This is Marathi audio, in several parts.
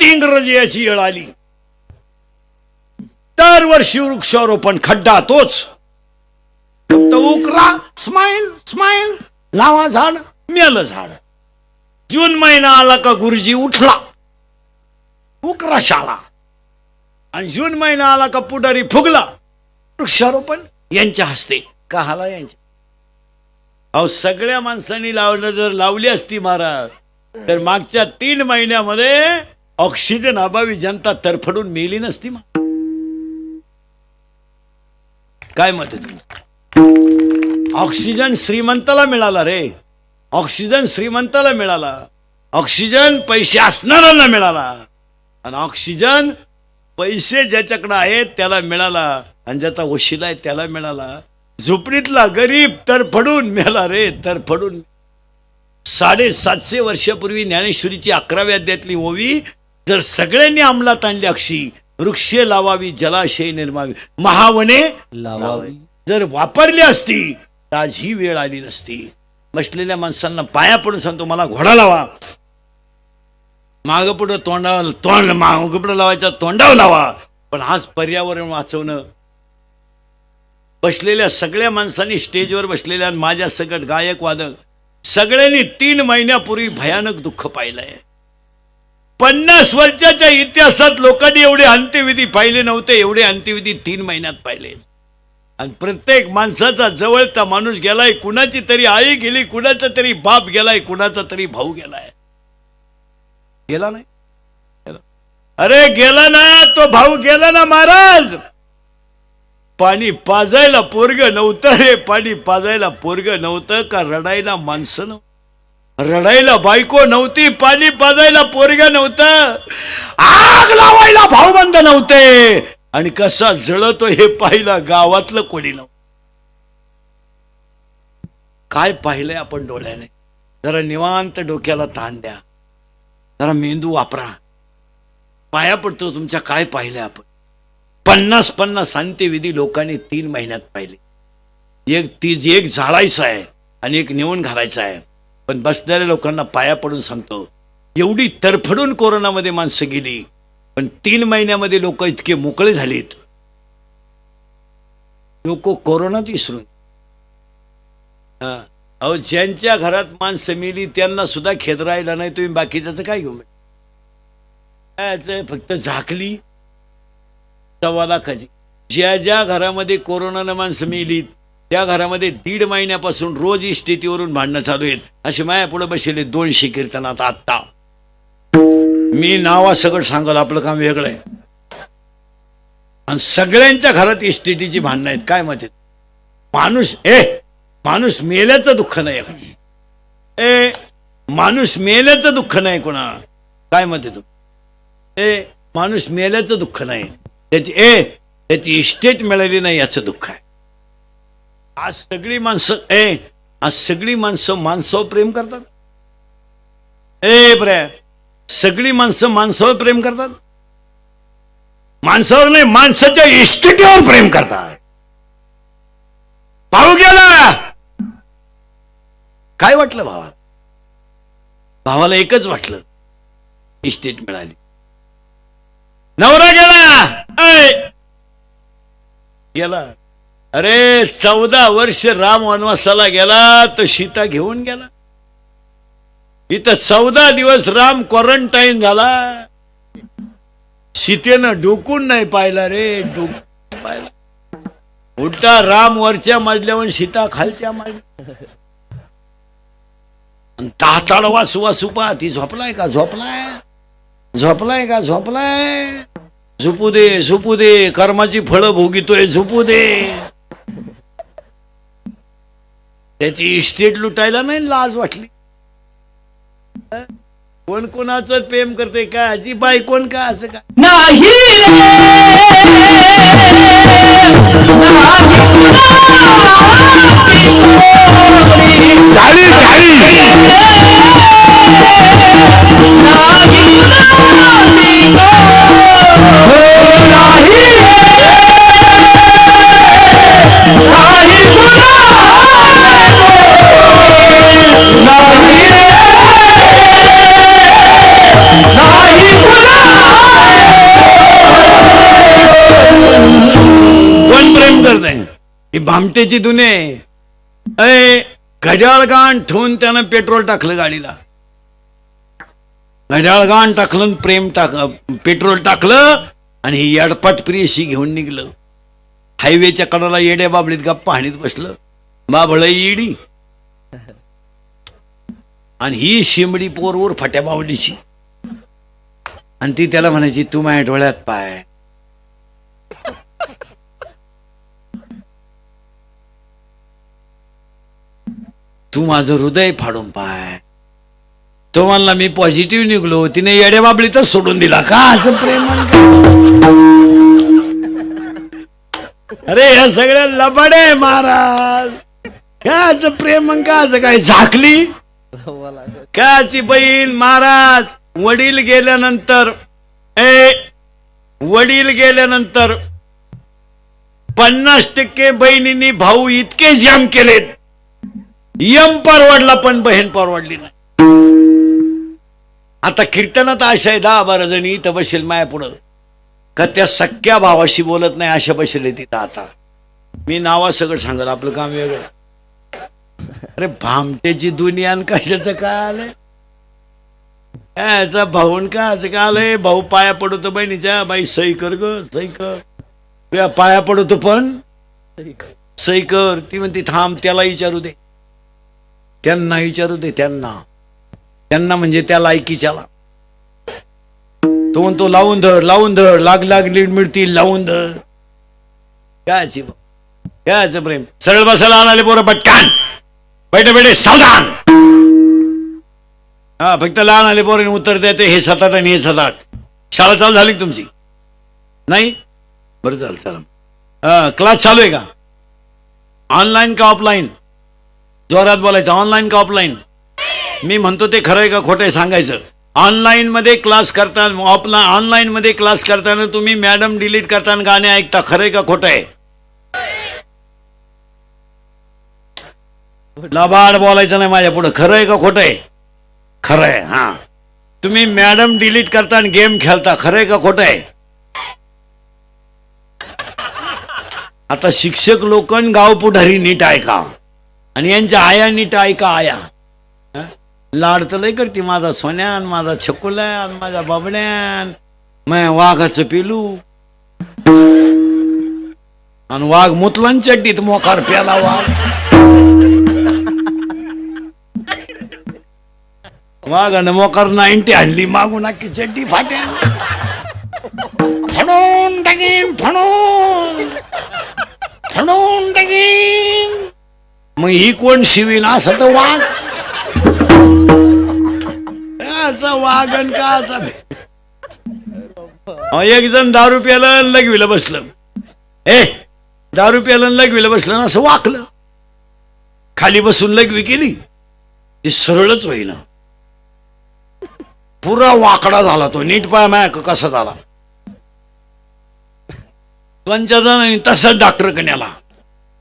ती इंग्रजी याची येळ आली? दरवर्षी वृक्षारोपण खड्डा तोच. फक्त उकरा स्माइल स्माइल लावा झाड मेलं झाड. जून महिना आला का गुरुजी उठला. उकरा शाळा. आणि जून महिना आला का पुढारी फुगला. वृक्षारोपण यांच्या हस्ते कहाला यांच्या. अहो सगळ्या माणसांनी लावलं जर लावली असती महाराज तर मागच्या तीन महिन्यामध्ये ऑक्सिजन अभावी जनता तरफडून मेली नसती मग काय मत आहे? ऑक्सिजन श्रीमंताला मिळाला रे. ऑक्सिजन श्रीमंताला मिळाला. ऑक्सिजन पैसे असणाऱ्यांना मिळाला. आणि ऑक्सिजन पैसे ज्याच्याकडे आहेत त्याला मिळाला. आणि ज्याचा वशिला आहे त्याला मिळाला. झोपडीतला गरीब तरफडून मिळाला रे तरफडून साडेसातशे वर्षापूर्वी ज्ञानेश्वरीची अकराव्या अध्यायातली ओवी जर सगळ्यांनी अंमलात आणली अक्षी वृक्षे लावावी जलाशय निर्मावी महावने लावावी. जर वापरली असती तर आज ही वेळ आली नसती. बसलेल्या माणसांना पाया पडून सांगतो मला घोडा लावा. माग पुढं तोंडावर तोंड माग पुढं लावायचा तोंडावर लावा. पण आज पर्यावरण वाचवणं. बसलेल्या सगळ्या माणसांनी स्टेजवर बसलेल्या माझ्या सकट गायक वादक सगळ्यांनी तीन महिन्यापूर्वी भयानक दुःख पाहिलंय. पन्नास वर्षाच्या इतिहासात लोकांनी एवढे अंत्यविधी पाहिले नव्हते एवढे अंत्यविधी तीन महिन्यात पाहिले. आणि प्रत्येक माणसाचा जवळचा माणूस गेलाय कुणाची तरी आई गेली कुणाचा तरी बाप गेलाय कुणाचा तरी भाऊ गेलाय. गेला नाही? अरे गेला ना तो भाऊ गेला ना महाराज! पाणी पाजायला पोरग नव्हतं रे पाणी पाजायला पोरग नव्हतं का रडायला माणसं नव्हतं. रडायला बायको नव्हती पाणी पाजायला पोरग नव्हतं. आग लावायला भाऊबंद नव्हते. आणि कसा जळतो हे पाहिलं गावातलं कोणी नव्हतं. काय पाहिलंय आपण डोळ्याने? जरा निवांत डोक्याला ताण द्या. जरा मेंदू वापरा. पाया पडतो तुमच्या काय पाहिलंय आपण? पन्नास पन्नास शांतीविधी लोकांनी तीन महिन्यात पाहिले. एक ती एक झाडायचं आहे आणि एक नेऊन घालायचं आहे. पण बसणाऱ्या लोकांना पाया पडून सांगतो एवढी तरफडून कोरोनामध्ये माणसं गेली पण तीन महिन्यामध्ये लोक इतके मोकळे झालेत. लोक कोरोनात विसरून. हा. अहो ज्यांच्या घरात माणसं मेली त्यांना सुद्धा खेद राहिला नाही तुम्ही बाकीच्याचं काय घेऊ काय फक्त झाकली सव्वा लाखाची. ज्या ज्या घरामध्ये कोरोनानं माणसं मेली त्या घरामध्ये दीड महिन्यापासून रोज इस्टेटीवरून भांडणं चालू आहेत. असे माया पुढे बसले दोनशे कीर्तनात आत्ता. मी नावा सगळं सांगल आपलं काम वेगळं आहे. आणि सगळ्यांच्या घरात इस्टेटीची भांडणं आहेत. काय मत माणूस ए माणूस मेल्याचं दुःख नाही ए माणूस मेल्याचं दुःख नाही कोणा. काय मत तू? ए माणूस मेल्याचं दुःख नाही. त्याची ए त्याची इस्टेट मिळाली नाही याचं दुःख आहे. आज सगळी माणसं ए आज सगळी माणसं माणसावर प्रेम करतात? ए प्रे सगळी माणसं माणसावर प्रेम करतात? माणसावर नाही माणसाच्या इष्टिकेवर प्रेम करतात. भाऊ गेला काय वाटलं भावा भावाला एकच वाटलं इस्टेट मिळाली. नवरा गेला. गेला. अरे चौदा वर्ष राम वनवासाला गेला तर सीता घेऊन गेला. इथं चौदा दिवस राम क्वारंटाईन झाला. सीतेनं डोकून नाही पाहिला रे डोकून पाहिला. उलटा राम वरच्या मजल्यावर सीता खालच्या मजल्या ताताड वासू सुपा ती झोपलाय का? झोपलाय. झोपलाय का? झोपलाय. झोपू दे झोपू दे. कर्माची फळं भोगितोय झोपू दे. त्याची इस्टेट लुटायला नाही लाज वाटली? कोण कोणाचं प्रेम करते का आजी बाई कोण का असं का नाही झाली झाली कोण प्रेम करत आहे ही भामटेची दुने. अय घड्याळगाण ठेवून त्यानं पेट्रोल टाकलं गाडीला. घड्याळगाण टाकलं प्रेम टाक पेट्रोल टाकलं आणि ही यडपट प्रियशी घेऊन निघलं. हायवेच्या कडाला येड्या बाबडीत गप्पा हाणीत बसलं. बाबळ येडी. आणि ही शिमडी पोरवर फट्या बावलीची आणि ती त्याला म्हणायची तू माझ्या डोळ्यात पाय. तू माझं हृदय फाडून पाय. तो म्हणला मी पॉझिटिव्ह निघलो. तिने येड्या बाबळीतच सोडून दिला. का असं प्रेम अरे या सगळ्या लबाडे महाराज. काच प्रेम आणि काच काय झाकली? काची बहीण महाराज वडील गेल्यानंतर ए वडील गेल्यानंतर पन्नास टक्के बहिणींनी भाऊ इतके जम केलेत. यम परवडला पण बहीण परवडली नाही. आता कीर्तनात अशा आहे दहा बारा जणी इथं बसेल माया पुढं. का त्या सख्या भावाशी बोलत नाही अशा बसेल तिथं आता. मी नावा सगळं सांगल आपलं काम वेगळं अरे भामट्याची दुनिया आणि कशाचं काय आलंय? याचा भाऊन का असं का आलंय? भाऊ पाया पडतो बहिणीच्या बाई सई कर ग सई कर. तुझ्या पाया पडतो पण? सही कर. ती म्हणते थांब त्याला विचारू दे. त्यांना विचारू दे त्यांना. त्यांना म्हणजे त्या लायकीच्याला. तो म्हणतो लावून धर लावून धर. लाग लाग लीड मिळतील लावून धर. कायची कायचं प्रेम? सरळ बसायला आणाले पोरं पटकान. बैठे बैठे सावधान! हा फक्त लहान आले पोरीने उत्तर देते हे सात आणि हे सात शाळा चालू झाली तुमची? नाही? बरं चाल चला हा क्लास चालू आहे का? ऑनलाईन का ऑफलाईन जोरात बोलायचं ऑनलाईन का ऑफलाईन मी म्हणतो ते खरं आहे का खोटं आहे सांगायचं. ऑनलाईनमध्ये क्लास करताना ऑफलाईन ऑनलाईनमध्ये क्लास करताना तुम्ही मॅडम डिलीट करताना गाणे ऐकता खरं आहे का खोटं आहे? लबाड बोलायचं नाही माझ्या पुढे. खरं आहे का खोटं आहे? खरं आहे हा. तुम्ही मॅडम डिलीट करता आणि गेम खेळता. खरं आहे का खोटं आहे? आता शिक्षक लोक गाव पुढारी नीट ऐका. आणि यांच्या आया नीट ऐका आया. लाड तर लय करते माझा सोन्यान माझा छकुल्यान माझा बाबड्यान. माया वाघाचं पिलू. आणि वाघ मुतलान चड्डीत मोकार प्याला वाघ. मागण मोकार नाईन्टी हल्ली मागून अख्खी चड्डी फाट्या फडून टाकीन फडून. फडून टाकीन मग ही कोण शिवीन असं तर वाघ? काचा का काचा अहो, एक जण दारू प्याला आणि लगविलं बसलं. ए दारू प्याला आणि लगविलं बसलं ना असं वाकलं. खाली बसून लगवी केली. ती सरळच होईना. पुरा वाकडा झाला तो नीट पाय माय कसा झाला? पंचजण जणांनी डॉक्टर कण्याला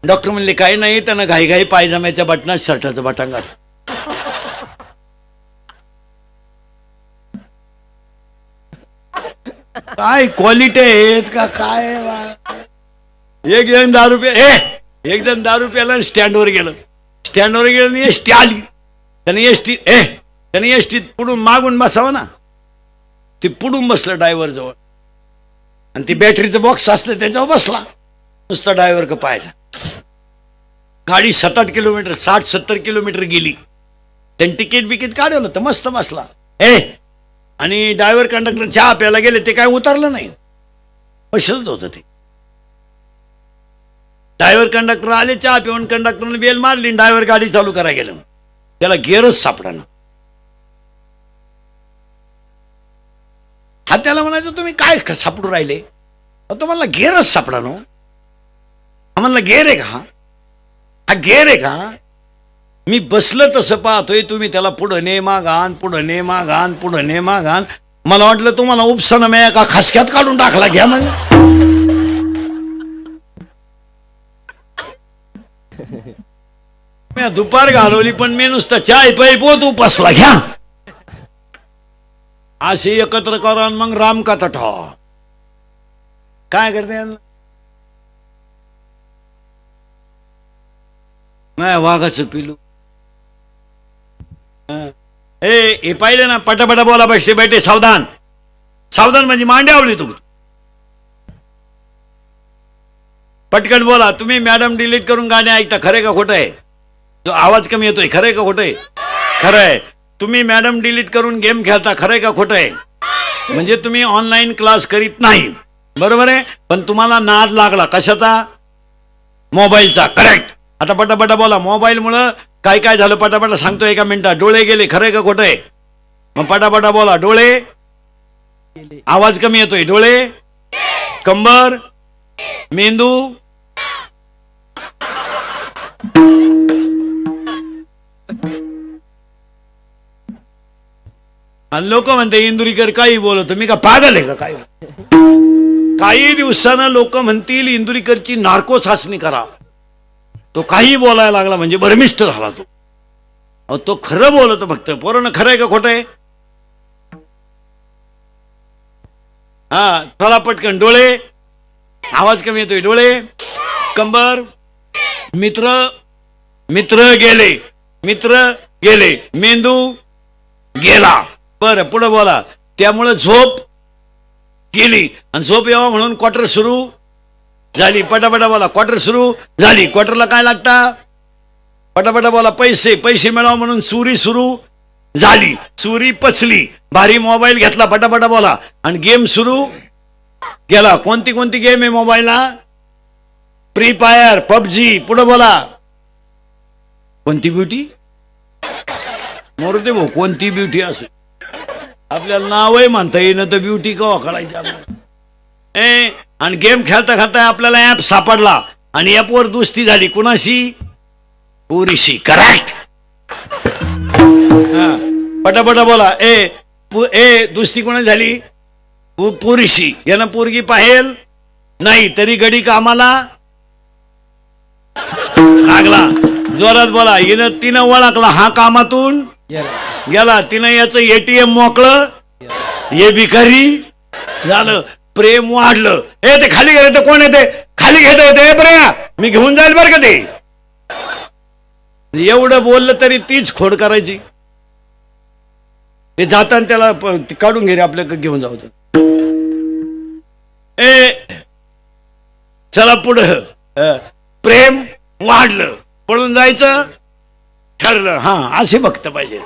डॉक्टर म्हणले काही नाही त्यानं घाईघाई पायजम्याच्या पायजाम्याच्या बटनात शर्टाचं बटन काय क्वालिटी आहेत का काय एक जण दहा रुपये ए एक जण दारू प्याला स्टँडवर गेलं. स्टँडवर गेलं आणि एस टी आली. त्याने एसटी ए त्याने एसटीत पुढून मागून बसावं ना. ते पुढून बसलं ड्रायव्हर जवळ. आणि ती बॅटरीचं बॉक्स असलं त्याच्यावर बसला. नुसता ड्रायव्हर का पाहायचा. गाडी सात आठ किलोमीटर साठ सत्तर किलोमीटर गेली. त्यांनी तिकीट बिकीट काढवलं तर मस्त बसला. ए आणि ड्रायव्हर कंडक्टर चहा प्यायला गेले ते काय उतरलं नाही. बसलंच होतं ते. ड्रायव्हर कंडक्टर आले चहा पिऊन कंडक्टरने बेल मारली ड्रायव्हर गाडी चालू करायला गेलं. त्याला गेअरच सापडाना आणि त्याला म्हणायचं तुम्ही काय सापडू राहिले? तुम्हाला गेअरच सापडा नो हो. आम्हाला गेअर आहे का हा? हा गेअर आहे का? मी बसलं तसं पाहतोय तुम्ही त्याला पुढं ने मागान पुढं ने मागान पुढं ने मागान मला वाटलं तुम्हाला उपसन मी एका खासक्यात काढून टाकला घ्या मग. मी दुपार घालवली पण मी नुसतं चाय पै पोत उपसला घ्या. अशी एकत्र करा आणि मग राम का ठा काय करते नाही वाघाच पिलू. ए हे पाहिले ना पटापटा बोला बसते बैठे सावधान. सावधान म्हणजे मांड्यावली तू. पटकन बोला तुम्ही मॅडम डिलीट करून गाणे ऐकता खरे का खोटं आहे? जो आवाज कमी येतोय खरंय का खोटं आहे? खरं आहे. तुम्ही मॅडम डिलीट करून गेम खेळता खरंय का खोटं आहे म्हणजे तुम्ही ऑनलाईन क्लास करीत नाही. बरोबर आहे? पण तुम्हाला नाद लागला. कशाचा? मोबाईलचा. करेक्ट आता पटापटा बोला. मोबाईलमुळं काय काय झालं? पटापटा सांगतो एका मिनिटात. डोळे गेले. खरंय का खोटं आहे मग पटापटा बोला. डोळे? आवाज कमी येतोय. डोळे? कंबर? मेंदू? आणि लोक म्हणते इंदुरीकर काही बोलत मी का पागल आहे का काय? काही दिवसानं लोक म्हणतील इंदुरीकरची नार्को चाचणी करा. तो काही बोलायला लागला म्हणजे बर्मिष्ठ झाला तो. अहो तो खरं बोलतो फक्त. पोरानं खरं आहे का खोटं आहे? हा चला पटकन डोळे. आवाज कमी येतोय डोळे. कंबर. मित्र. मित्र गेले. मित्र गेले. मेंदू गेला. बरं पुढं बोला. त्यामुळं झोप गेली. आणि झोप यावं म्हणून क्वार्टर सुरू झाली. पटापटा बोला. क्वार्टर सुरू झाली. क्वार्टरला काय लागता? पटापटा बोला. पैसे. पैसे मिळावं म्हणून चोरी सुरू झाली. चोरी पचली. भारी मोबाईल घेतला. पटापटा बोला. आणि गेम सुरू गेला. कोणती कोणती गेम आहे मोबाईलला फ्री फायर पबजी. पुढं बोला. कोणती ब्युटी मोरते भाऊ कोणती ब्युटी असेल? आपल्याला नावही म्हणता येईन तर ब्युटी कवा कळायची आपल्याला? ए आणि गेम खेळता खेळता आपल्याला ऍप सापडला. आणि ऍपवर दुस्ती झाली. कुणाशी? पुरीशी. करेक्ट पटापटा बोला. ए पु- ए दुस्ती कोणा झाली? पुरीशी. यानं पोरगी पाहेल? नाही तरी गडी कामाला? लागला. जोरात बोला. हिनं तिनं ओळखला हा कामातून? गेला. तिनं याचं एटीएम मोकळं. हे भिकारी. झालं. प्रेम वाढलं. हे ते खाली गेले तर कोण येते? खाली घेत होते. बऱ्या मी घेऊन जाईल बरं का ते? एवढं बोललं तरी तीच खोड करायची. ते जाताना त्याला काढून घे रे आपल्याकडे घेऊन जाऊ तर. ए चला पुढं. प्रेम वाढलं. पळून जायचं. ठरलं. हा असे भक्त पाहिजे.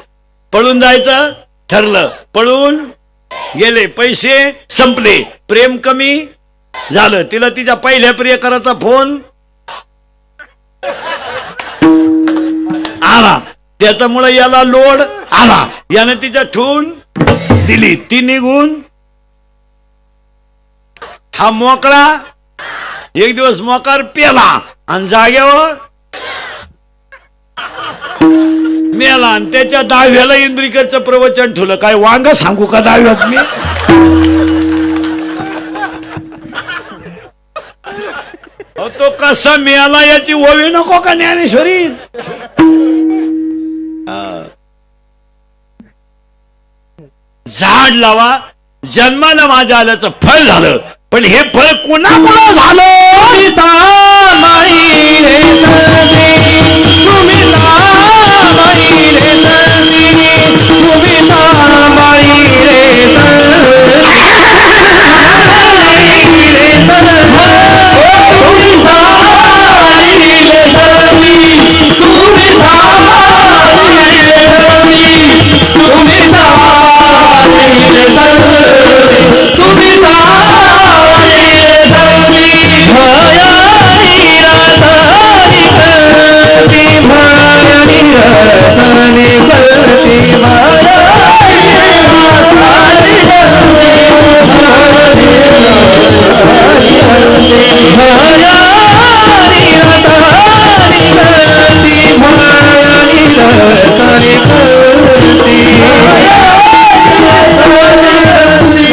पळून जायचं ठरलं. पळून गेले पैसे संपले. प्रेम कमी झालं. तिला तिच्या पहिल्या प्रियकराचा फोन. आला. त्याच्यामुळे याला लोड आला. याने तिच्या ठून दिली. ती निघून हा मोकळा एक दिवस मोकार पेला आणि जाग्यावर मेला आणि त्याच्या दहाव्याला इंद्रिकरचं प्रवचन ठेवलं. काय वांग सांगू का दहाव्यात मी? तो कसा मिळाला याची ओवी नको का ज्ञानेश्वरी? झाड लावा जन्माला माझ्या आल्याचं फळ झालं पण हे फळ कुणामुळं झालं? तुम्ही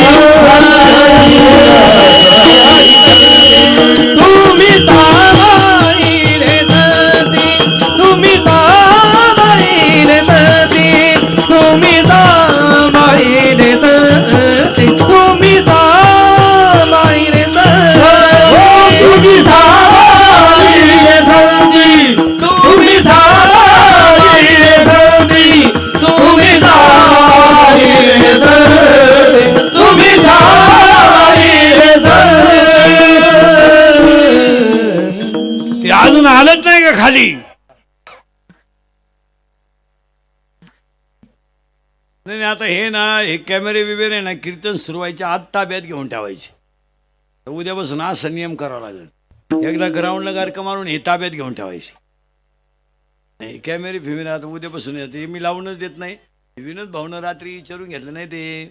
अजून आलंच नाही का खाली? नाही आता हे ना हे कॅमेरे बिमेरे ना कीर्तन सुरू व्हायचे आत ताब्यात घेऊन ठेवायचे. तर उद्यापासून हा संयम करावा लागेल. एकदा ग्राउंडला गारका मारून हे ताब्यात घेऊन ठेवायचे. नाही कॅमेरे फिमेरे आता उद्यापासून येते मी लावूनच देत नाही. विनोद भाऊनं रात्री विचारून घेतलं नाही ते.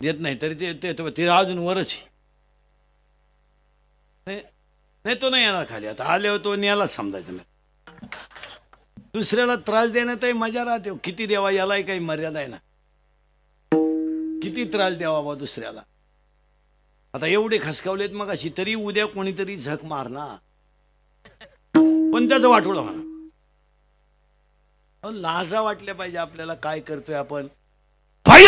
देत नाही तरी ते अजून वरच नाही नाही तो नाही येणार खाली. आता आल्यावर तो न्यायला समजायचं नाही दुसऱ्याला त्रास देण्यातही मजा राहते. किती द्यावा यालाही काही मर्यादा आहे ना. किती त्रास द्यावा बा दुसऱ्याला. आता एवढे खसकावलेत मग अशी तरी उद्या कोणीतरी झक मारणार. पण त्याचं वाटोळं म्हणा अहो, लाजा वाटल्या पाहिजे आपल्याला. काय करतोय आपण? भय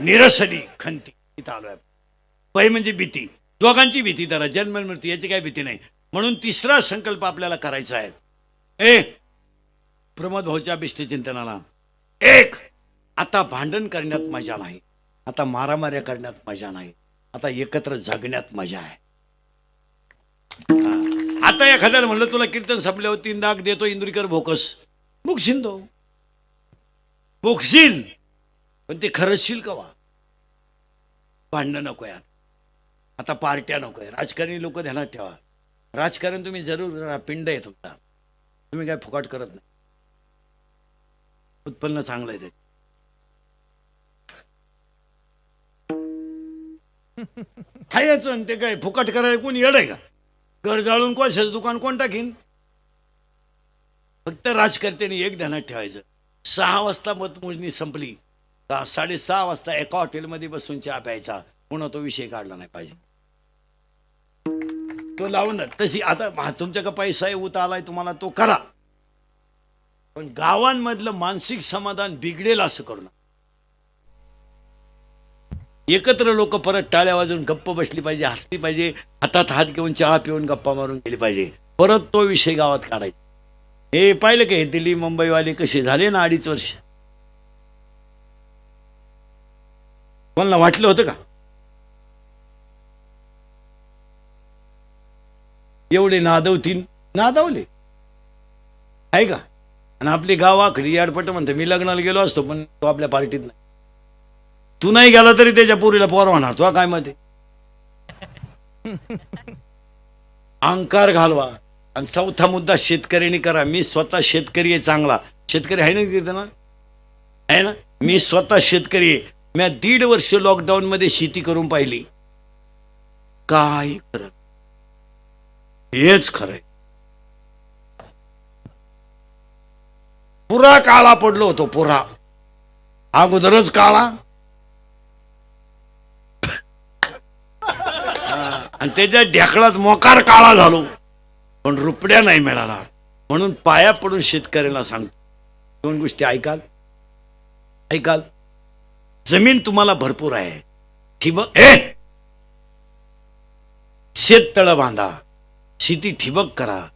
निरसली खंती. इथं आलोय आपण. म्हणजे भीती. दोघांची भीती त्याला जन्म मृत्यू याची काही भीती नाही. म्हणून तिसरा संकल्प आपल्याला करायचा आहे. ए प्रमोद भाऊच्या चिंतनाला एक आता भांडण करण्यात मजा नाही. आता मारामाऱ्या करण्यात मजा नाही. आता एकत्र जगण्यात मजा आहे. आता एखाद्याला म्हणलं तुला कीर्तन संपल्यावर हो, तीन दाग देतो इंदुरीकर भोकस. मुकशील तो. मुकशील पण ते खरंचशील कवा? भांडणं नको यात. आता पार्ट्या नको आहे राजकारणी लोक ध्यानात ठेवा. राजकारण तुम्ही जरूर करा पिंड आहे तुमचा. तुम्ही काय फुकाट करत नाही. उत्पन्न चांगलं आहे ते हायच ते काय फुकट करायला कोण येड आहे का? घर जाळून कोशाचं दुकान कोण टाकीन? फक्त राजकर्त्यांनी एक ध्यानात ठेवायचं. सहा वाजता मतमोजणी संपली. का साडेसहा वाजता एका हॉटेलमध्ये बसून चहा प्यायचा. म्हणून तो विषय काढला नाही पाहिजे. तो लावून तशी आता तुमच्याकडे पैसा आहे उत आलाय तुम्हाला तो करा. पण गावांमधलं मानसिक समाधान बिघडेल असं करू नका. एकत्र लोक परत टाळ्या वाजून गप्प बसली पाहिजे हसली पाहिजे हातात हात घेऊन चहा पिऊन गप्पा मारून गेली पाहिजे. परत तो विषय गावात काढायचा. हे पाहिलं का हे दिल्ली मुंबईवाले कसे झाले ना अडीच वर्ष? तुम्हाला वाटलं होतं का? एवढे नादवतील नादावले. आहे का? आणि आपली गावाकडे याडपट म्हणते मी लग्नाला गेलो असतो पण तो आपल्या पार्टीत नाही. तू नाही गेला तरी त्याच्या पोरीला पोर होणार तो काय मध्ये अहंकार घालवा. आणि चौथा मुद्दा शेतकऱ्यांनी करा. मी स्वतः शेतकरी आहे चांगला. शेतकरी आहे ना कीर्तना? आहे ना? मी स्वतः शेतकरी आहे. मी दीड वर्ष लॉकडाऊन मध्ये शेती करून पाहिली. काय करत? हेच खरंय. पुरा काळा पडलो होतो पुरा. अगोदरच काळा. आणि त्याच्या ढेकळात मोकार काळा झालो. पण रुपड्या नाही मिळाला. म्हणून पाया पडून शेतकऱ्याला सांगतो. दोन गोष्टी ऐकाल? ऐकाल? जमीन तुम्हाला भरपूर आहे. ठिबक ए शेततळ बांधा. शेती ठिबक करा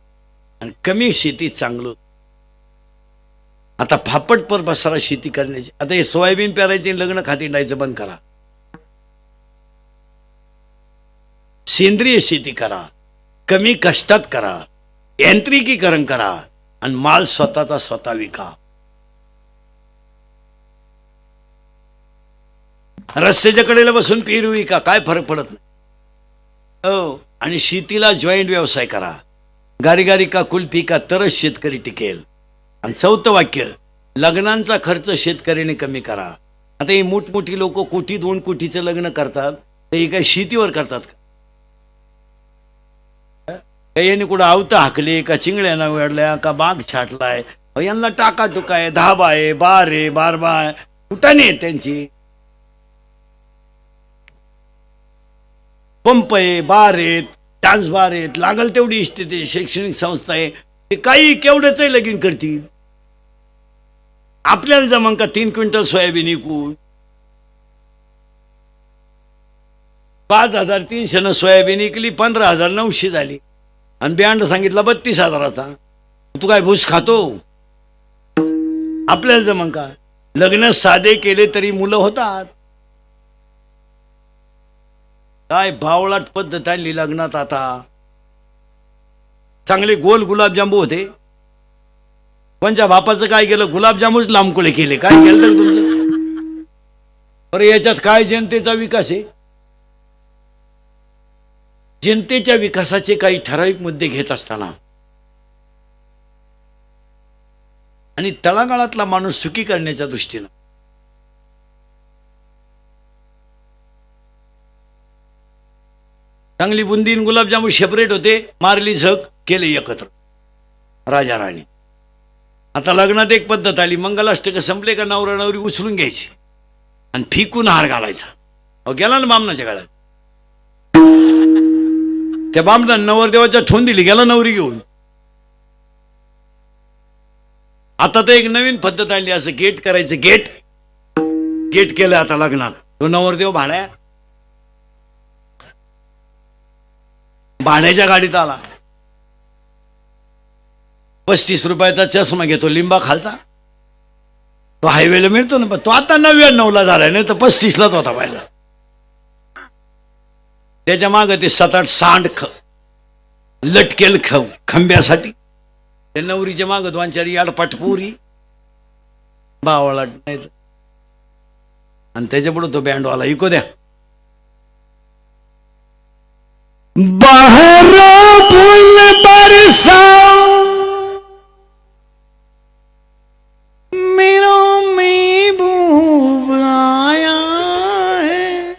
आणि कमी शेती चांगलं. आता फापट पर बसारा शेती करण्याची आता हे सोयाबीन पेरायचे आणि लग्न खाती बंद करा. सेंद्रिय शेती करा. कमी कष्टात करा. यांत्रिकीकरण करा. आणि माल स्वतःचा स्वतः विका. रस्त्याच्या कडेला बसून पेरू विका. काय फरक पडत नाही? हो. आणि शेतीला जॉईंट व्यवसाय करा. गारी गारी का कुल्फी का तरच शेतकरी टिकेल. आणि चौथं वाक्य लग्नांचा खर्च शेतकऱ्याने कमी करा. आता ही मोठमोठी लोक कोटी दोन कोटीचं लग्न करतात ते हे काय शेतीवर करतात का? यांनी कुठं आवतं हाकले का चिंगड्याना वेळल्या का बाग छाटलाय? यांना टाका टुका आहे धाबा आहे बार आहे बारबा आहे कुठाने आहेत त्यांची? पंप आहे बार आहेत डान्स बार आहेत लागल तेवढी इस्टेट आहे शैक्षणिक संस्था आहे. ते काही केवढंच लगीन करतील? आपल्याला जमान का तीन क्विंटल सोयाबीन इकून पाच हजार तीनशेनं सोयाबीन विकली पंधरा हजार नऊशे झाली. आणि बियांड सांगितला बत्तीस हजाराचा. तू काय भूस खातो? आपल्याला जमन का लग्न साधे केले तरी मुलं होतात. काय भावळाट पद्धत आणली लग्नात आता? चांगले गोल गुलाबजांबू होते. कोणच्या बापाचं काय केलं? गुलाबजामूच लांबकुळे केले. काय केलं तर तुमचं? बरं याच्यात काय जनतेचा विकास आहे? जनतेच्या विकासाचे काही ठराविक मुद्दे घेत असताना आणि तळागाळातला माणूस सुखी करण्याच्या दृष्टीनं चांगली बुंदी आणि गुलाबजामुन सेपरेट होते. मारली झक केले एकत्र. राजा राणी. आता लग्नात एक पद्धत आली. मंगलाष्टक संपले का नवरा नवरी उचलून घ्यायची. आणि फिकून हार घालायचा. अहो गेला ना बामणाच्या काळात त्या बामणा नवरदेवाच्या ठोन दिली गेला नवरी घेऊन. आता तर एक नवीन पद्धत आली. असं गेट करायचं. गेट गेट केलं आता लग्नात. तो नवरदेव भाड्या? भाड्याच्या गाडीत आला. पस्तीस रुपयाचा चष्मा घेतो लिंबा खालचा. तो हायवेला मिळतो ना पण तो आता नव्याण्णवला झालाय नाही तर पस्तीसलाच होता पाहिला. त्याच्यामागे ते सात आठ सांड ख लटकेल ख खंब्यासाठी. त्या नवरीच्या मागं दोन चार याडपाट पुरी भावाला नाही तर. आणि त्याच्या पुढे तो बँडवाला इको द्या. बाहेर फूल बरसाओ मेरा महबूब आया है।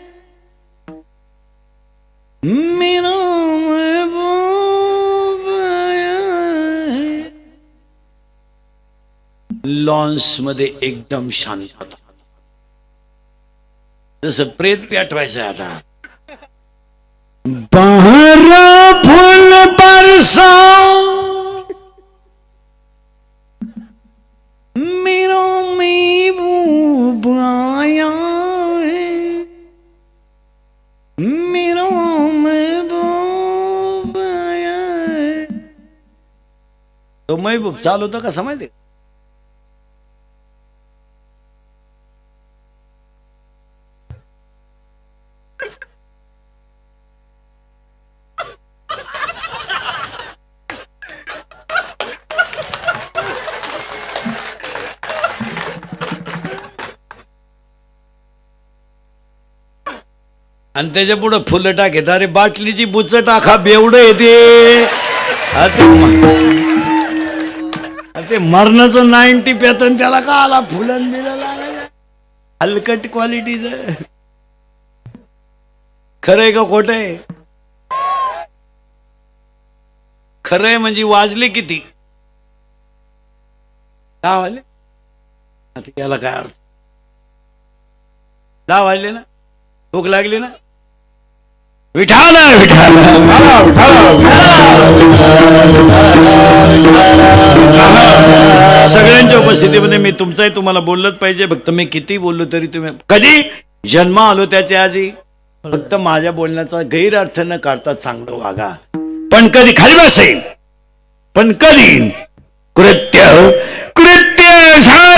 मेरा महबूब आया है। लॉन्समध्ये एकदम शांतता। जसं प्रेत पेटवायचं आहे आता बाहर फूल बरसा। मेरा महबूब आया है। मेरा महबूब आया है। तो महबूब चालू होतं का माहिती आणि त्याच्या पुढं फुलं टाकेत. अरे बाटलीची बुच टाका बेवड येते ते. ते मरणाचं नाईन्टी पेतन त्याला का आला फुलन बिलं हलकट क्वालिटीच खरंय का खोट आहे? खरंय म्हणजे वाजले किती? दहा वाजले? आता याला काय अर्थ? दहा वाजले ना? भूक लागली ना? विठाल विठाल सगळ्यांच्या उपस्थितीमध्ये मी तुमचाही तुम्हाला बोललंच पाहिजे. फक्त मी किती बोललो तरी तुम्ही कधी? जन्म आलो त्याच्या आधी? फक्त माझ्या बोलण्याचा गैरअर्थ न काढता चांगलं वागा. पण कधी खाली बसेल पण कधी? कृत्य कृत्य झालं.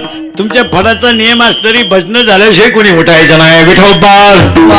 तुमच्या फडाचा नियम आज तरी भजन झाल्याशिवाय कोणी उठायचं नाही. विठोबार